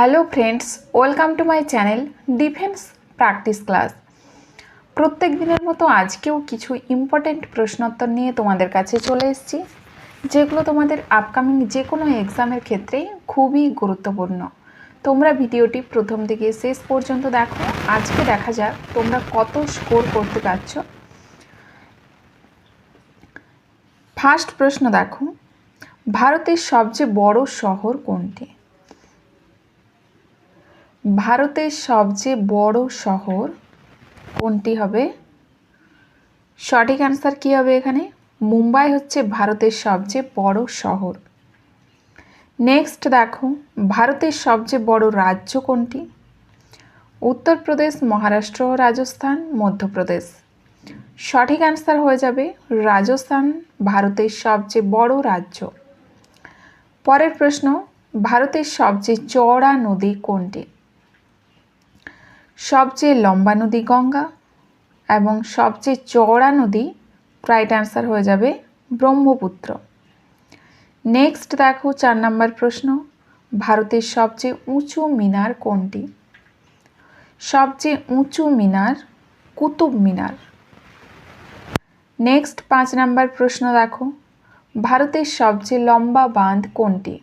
Hello friends, welcome to my channel defence practice class. প্রত্যেক দিনের মতো আজকেও কিছু ইম্পর্টেন্ট প্রশ্নোত্তর নিয়ে তোমাদের কাছে চলে এসেছি, যেগুলো তোমাদের আপকামিং যে কোনো এক্সামের ক্ষেত্রে খুবই গুরুত্বপূর্ণ। তোমরা ভিডিওটি প্রথম থেকে শেষ পর্যন্ত দেখো। আজকে দেখা যাক তোমরা কত স্কোর করতে পারছ। ফার্স্ট প্রশ্ন দেখো, ভারতের সবচেয়ে বড় শহর কোনটি? ভারতের সবচেয়ে বড় শহর কোনটি হবে? সঠিক অ্যান্সার কী হবে এখানে? মুম্বাই হচ্ছে ভারতের সবচেয়ে বড় শহর। নেক্সট দেখো, ভারতের সবচেয়ে বড় রাজ্য কোনটি? উত্তরপ্রদেশ, মহারাষ্ট্র, রাজস্থান, মধ্যপ্রদেশ। সঠিক অ্যান্সার হয়ে যাবে রাজস্থান, ভারতের সবচেয়ে বড় রাজ্য। পরের প্রশ্ন, ভারতের সবচেয়ে চওড়া নদী কোনটি? সবচেয়ে লম্বা নদী গঙ্গা এবং সবচেয়ে চওড়া নদী রাইট অ্যান্সার হয়ে যাবে ব্রহ্মপুত্র। নেক্সট দেখো চার নম্বর প্রশ্ন, ভারতের সবচেয়ে উঁচু মিনার কোনটি? সবচেয়ে উঁচু মিনার কুতুব মিনার। নেক্সট পাঁচ নাম্বার প্রশ্ন দেখো, ভারতের সবচেয়ে লম্বা বাঁধ কোনটি?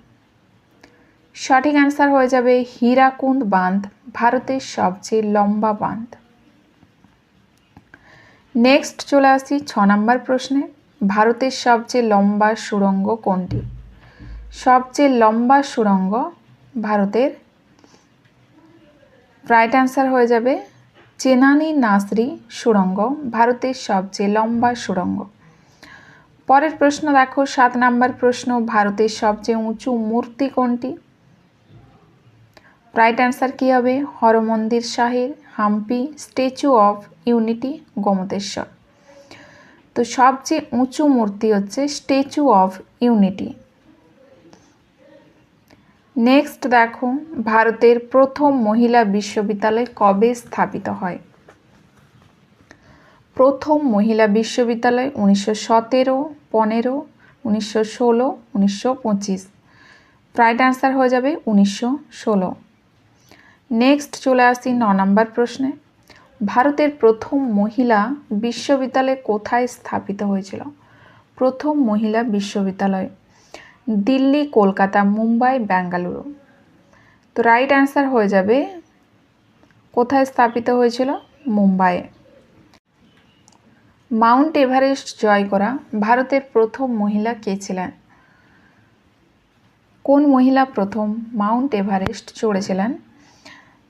সঠিক অ্যান্সার হয়ে যাবে হীরাকুন্দ বাঁধ, ভারতের সবচেয়ে লম্বা বাঁধ। নেক্সট চলে আসি ছ নম্বর প্রশ্নে, ভারতের সবচেয়ে লম্বা সুড়ঙ্গ কোনটি? সবচেয়ে লম্বা সুড়ঙ্গ ভারতের। রাইট অ্যান্সার হয়ে যাবে চেনানি নাসরি সুড়ঙ্গ, ভারতের সবচেয়ে লম্বা সুড়ঙ্গ। পরের প্রশ্ন দেখো, সাত নাম্বার প্রশ্ন, ভারতের সবচেয়ে উঁচু মূর্তি কোনটি? রাইট অ্যান্সার কী হবে? হরমন্দির শাহের, Hampi, statue of unity, Gomateshwara. তো সবচেয়ে উঁচু মূর্তি হচ্ছে স্ট্যাচু অফ ইউনিটি। নেক্সট দেখো, ভারতের প্রথম মহিলা বিশ্ববিদ্যালয় কবে স্থাপিত হয়? প্রথম মহিলা বিশ্ববিদ্যালয় উনিশশো সতেরো, পনেরো, উনিশশো ষোলো, উনিশশো পঁচিশ। রাইট অ্যান্সার হয়ে যাবে উনিশশো ষোলো। নেক্সট চলে আসি ন নম্বর প্রশ্নে। ভারতের প্রথম মহিলা বিশ্ববিদ্যালয় কোথায় স্থাপিত হয়েছিল? প্রথম মহিলা বিশ্ববিদ্যালয়, দিল্লি, কলকাতা, মুম্বাই বেঙ্গালুরু তো রাইট অ্যান্সার হয়ে যাবে, কোথায় স্থাপিত হয়েছিল? মুম্বাইয়ে। মাউন্ট এভারেস্ট জয় করা ভারতের প্রথম মহিলা কে ছিলেন? কোন মহিলা প্রথম মাউন্ট এভারেস্ট চড়েছিলেন?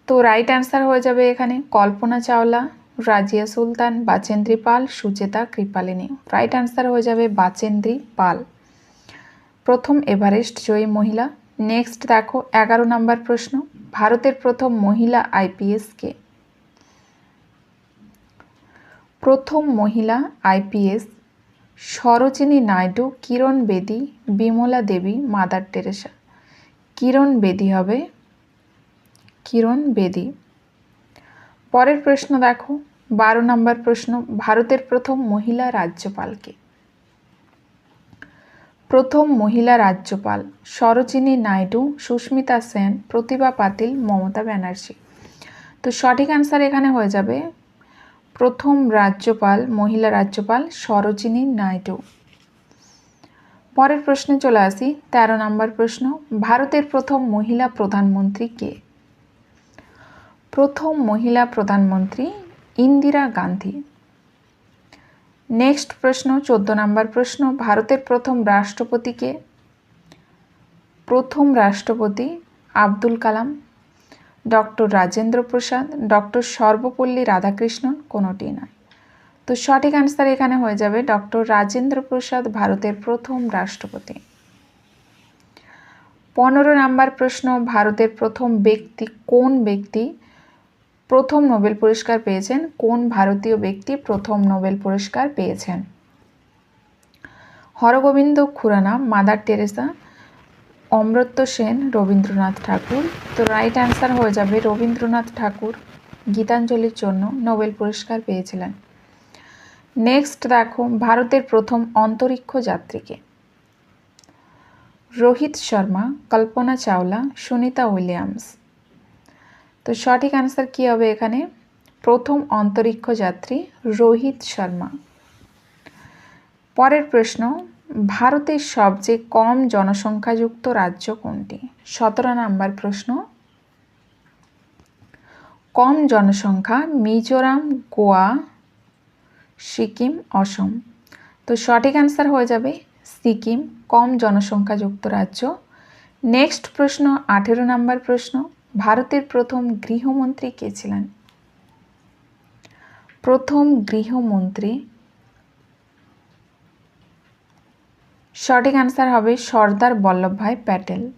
তো রাইট অ্যান্সার হয়ে যাবে এখানে কল্পনা চাওলা, রাজিয়া সুলতান, বাচেন্দ্রী পাল, সুচেতা কৃপালিনী। রাইট অ্যান্সার হয়ে যাবে বাচেন্দ্রী পাল। প্রথম এভারেস্ট জয়ী মহিলা। নেক্সট দেখো এগারো নম্বর প্রশ্ন। ভারতের প্রথম মহিলা আইপিএস কে? প্রথম মহিলা IPS Sarojini Naidu, Kiran Bedi, Bimala Devi, mother Teresa. Kiran Bedi হবে কিরণ বেদি। পরের প্রশ্ন দেখো। বারো নম্বর প্রশ্ন, ভারতের প্রথম মহিলা রাজ্যপালকে। প্রথম মহিলা রাজ্যপাল সরোচিনী নাইডু, সুস্মিতা সেন, প্রতিভা পাতিল, মমতা ব্যানার্জি। তো সঠিক অ্যান্সার এখানে হয়ে যাবে, প্রথম রাজ্যপাল, মহিলা রাজ্যপাল সরোচিনী নাইডু। পরের প্রশ্নে চলে আসি। তেরো নম্বর প্রশ্ন, ভারতের প্রথম মহিলা প্রধানমন্ত্রী কে? প্রথম মহিলা প্রধানমন্ত্রী ইন্দিরা গান্ধী। নেক্সট প্রশ্ন, চোদ্দ নম্বর প্রশ্ন, ভারতের প্রথম রাষ্ট্রপতিকে। প্রথম রাষ্ট্রপতি আব্দুল কালাম, ডক্টর রাজেন্দ্র প্রসাদ, ডক্টর সর্বপল্লী রাধাকৃষ্ণন কোনোটি নয়। তো সঠিক অ্যান্সার এখানে হয়ে যাবে ডক্টর রাজেন্দ্র প্রসাদ, ভারতের প্রথম রাষ্ট্রপতি। পনেরো নাম্বার প্রশ্ন, ভারতের প্রথম ব্যক্তি কোন ব্যক্তি? প্রথম নোবেল পুরস্কার পেয়েছেন কোন ভারতীয় ব্যক্তি প্রথম নোবেল পুরস্কার পেয়েছেন? Hargobind Khurana, Mother Teresa Amartya Sen, Rabindranath Thakur. তো রাইট অ্যান্সার হয়ে যাবে রবীন্দ্রনাথ ঠাকুর, গীতাঞ্জলির জন্য নোবেল পুরস্কার পেয়েছিলেন। নেক্সট দেখো, ভারতের প্রথম অন্তরিক্ষ যাত্রীকে। রোহিত শর্মা, কল্পনা চাওলা, সুনিতা উইলিয়ামস। তো সঠিক অ্যান্সার কী হবে এখানে? প্রথম অন্তরিক্ষ যাত্রী রোহিত শর্মা। পরের প্রশ্ন, ভারতের সবচেয়ে কম জনসংখ্যাযুক্ত রাজ্য কোনটি? সতেরো নাম্বার প্রশ্ন, কম জনসংখ্যা মিজোরাম, গোয়া, সিকিম, অসম। তো সঠিক অ্যান্সার হয়ে যাবে সিকিম, কম জনসংখ্যাযুক্ত রাজ্য। নেক্সট প্রশ্ন, আঠেরো নাম্বার প্রশ্ন ভারতের প্রথম গৃহমন্ত্রী কে ছিলেন? প্রথম গৃহমন্ত্রী সঠিক অ্যান্সার হবে সর্দার বল্লভভাই প্যাটেল।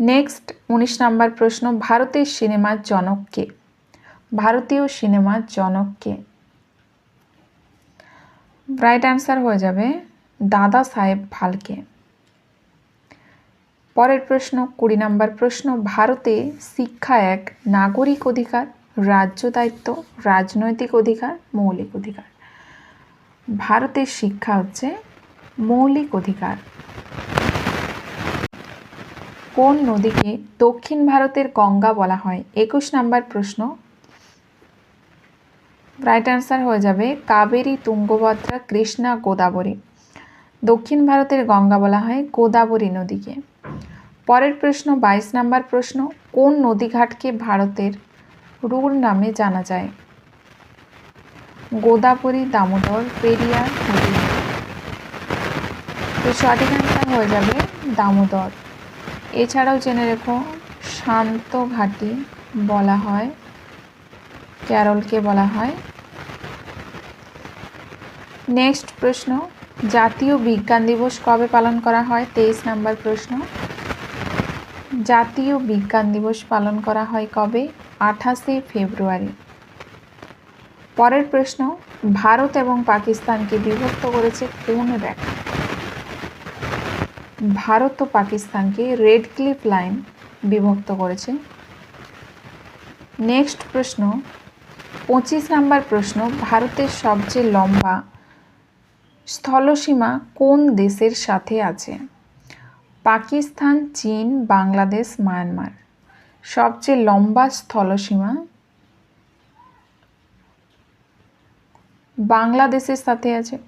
নেক্সট উনিশ নাম্বার প্রশ্ন, ভারতের সিনেমার জনক কে? ভারতীয় সিনেমার জনক কে? রাইট অ্যান্সার হয়ে যাবে দাদা সাহেব ফালকে। পরের প্রশ্ন, কুড়ি নাম্বার প্রশ্ন, ভারতে শিক্ষা এক নাগরিক অধিকার, রাজ্য দায়িত্ব, রাজনৈতিক অধিকার, মৌলিক অধিকার। ভারতের শিক্ষা হচ্ছে মৌলিক অধিকার। কোন নদীকে দক্ষিণ ভারতের গঙ্গা বলা হয়? একুশ নাম্বার প্রশ্ন। রাইট অ্যান্সার হয়ে যাবে কাবেরী তুঙ্গভদ্রা কৃষ্ণা গোদাবরী। দক্ষিণ ভারতের গঙ্গা বলা হয় গোদাবরী নদীকে। পরের প্রশ্ন, বাইশ নাম্বার প্রশ্ন, কোন নদীঘাটকে ভারতের রুর নামে জানা যায়? গোদাবরী, দামোদর পেরিয়ার হুগলি তো সঠিক অ্যান্সার হয়ে যাবে দামোদর। এছাড়াও জেনে রেখো, শান্ত ঘাটি বলা হয় ক্যারলকে বলা হয়। নেক্সট প্রশ্ন, জাতীয় বিজ্ঞান দিবস কবে পালন করা হয়? তেইশ নাম্বার প্রশ্ন জাতীয় বিজ্ঞান দিবস পালন করা হয় কবে? আঠাশে ফেব্রুয়ারি। পরের প্রশ্ন, ভারত এবং পাকিস্তানকে বিভক্ত করেছে কোন রেখা ভারত ও পাকিস্তানকে রেড ক্লিফ লাইন বিভক্ত করেছে। নেক্সট প্রশ্ন, পঁচিশ নাম্বার প্রশ্ন, ভারতের সবচেয়ে লম্বা স্থলসীমা কোন দেশের সাথে আছে? পাকিস্তান, চীন, বাংলাদেশ, মায়ানমার। সবচেয়ে লম্বা স্থলসীমা? বাংলাদেশের সাথে আছে।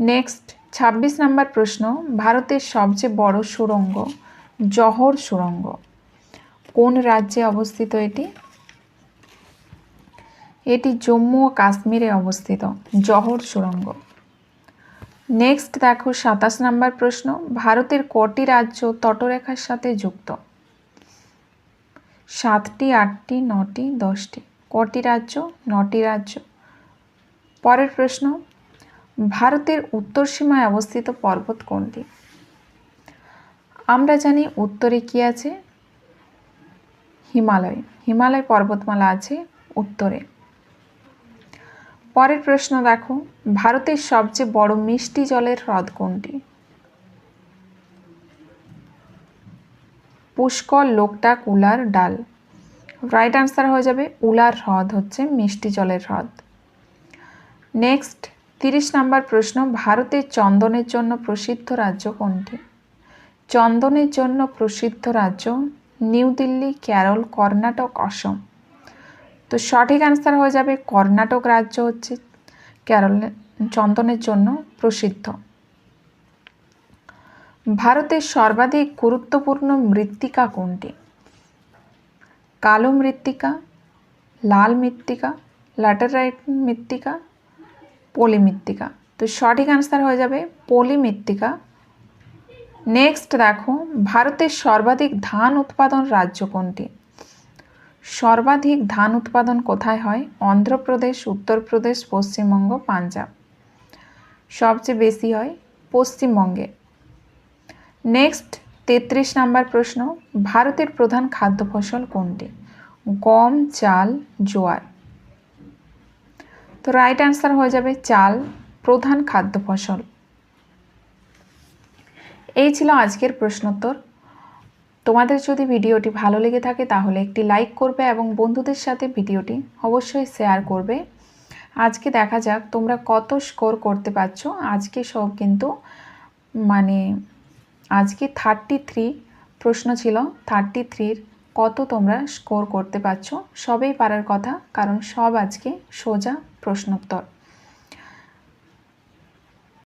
নেক্সট, ছাব্বিশ নাম্বার প্রশ্ন, ভারতের সবচেয়ে বড় সুড়ঙ্গ, জহর সুড়ঙ্গ। কোন রাজ্যে অবস্থিত এটি? এটি জম্মু ও কাশ্মীরে অবস্থিত, জহর সুড়ঙ্গ। নেক্সট দেখো সাতাশ নাম্বার প্রশ্ন। ভারতের কটি রাজ্য তটরেখার সাথে যুক্ত? সাতটি, আটটি, নটি, দশটি। কটি রাজ্য? নটি রাজ্য। পরের প্রশ্ন। ভারতের উত্তর সীমায় অবস্থিত পর্বত কোনটি? আমরা জানি উত্তরে কি আছে? হিমালয়। হিমালয় পর্বতমালা আছে উত্তরে। পরের প্রশ্ন দেখো, ভারতের সবচেয়ে বড় মিষ্টি জলের হ্রদ কোনটি? পুষ্কর লোকটাক উলার ডাল। রাইট আনসার হয়ে যাবে, উলার হ্রদ হচ্ছে মিষ্টি জলের হ্রদ। নেক্সট তিরিশ নাম্বার প্রশ্ন, ভারতের চন্দনের জন্য প্রসিদ্ধ রাজ্য কোনটি? চন্দনের জন্য প্রসিদ্ধ রাজ্য নিউ দিল্লি, কেরল, কর্ণাটক, অসম। তো সঠিক অ্যান্সার হয়ে যাবে কর্ণাটক রাজ্য হচ্ছে, কেরল, চন্দনের জন্য প্রসিদ্ধ। ভারতের সর্বাধিক গুরুত্বপূর্ণ মৃত্তিকা কোনটি? কালো মৃত্তিকা, লাল মৃত্তিকা, ল্যাটারাইট মৃত্তিকা, পলি মৃত্তিকা। তো সঠিক অ্যান্সার হয়ে যাবে পলি মৃত্তিকা। নেক্সট দেখো, ভারতের সর্বাধিক ধান উৎপাদন রাজ্য কোনটি? সর্বাধিক ধান উৎপাদন কোথায় হয়? অন্ধ্রপ্রদেশ, উত্তরপ্রদেশ, পশ্চিমবঙ্গ, পাঞ্জাব। সবচেয়ে বেশি হয় পশ্চিমবঙ্গে। নেক্সট, তেত্রিশ নাম্বার প্রশ্ন, ভারতের প্রধান খাদ্য ফসল কোনটি? গম, চাল, জোয়ার। তো রাইট অ্যান্সার হয়ে যাবে চাল, প্রধান খাদ্য ফসল। এই ছিল আজকের প্রশ্নোত্তর। তোমাদের যদি ভিডিওটি ভালো লেগে থাকে তাহলে একটি লাইক করবে এবং বন্ধুদের সাথে ভিডিওটি অবশ্যই শেয়ার করবে। আজকে দেখা যাক তোমরা কত স্কোর করতে পারছ। আজকে সব কিন্তু মানে আজকে থার্টি থ্রি প্রশ্ন ছিল। থার্টি থ্রির কত তোমরা স্কোর করতে পারছ। সবেই পারার কথা, কারণ সব আজকে সোজা প্রশ্নোত্তর।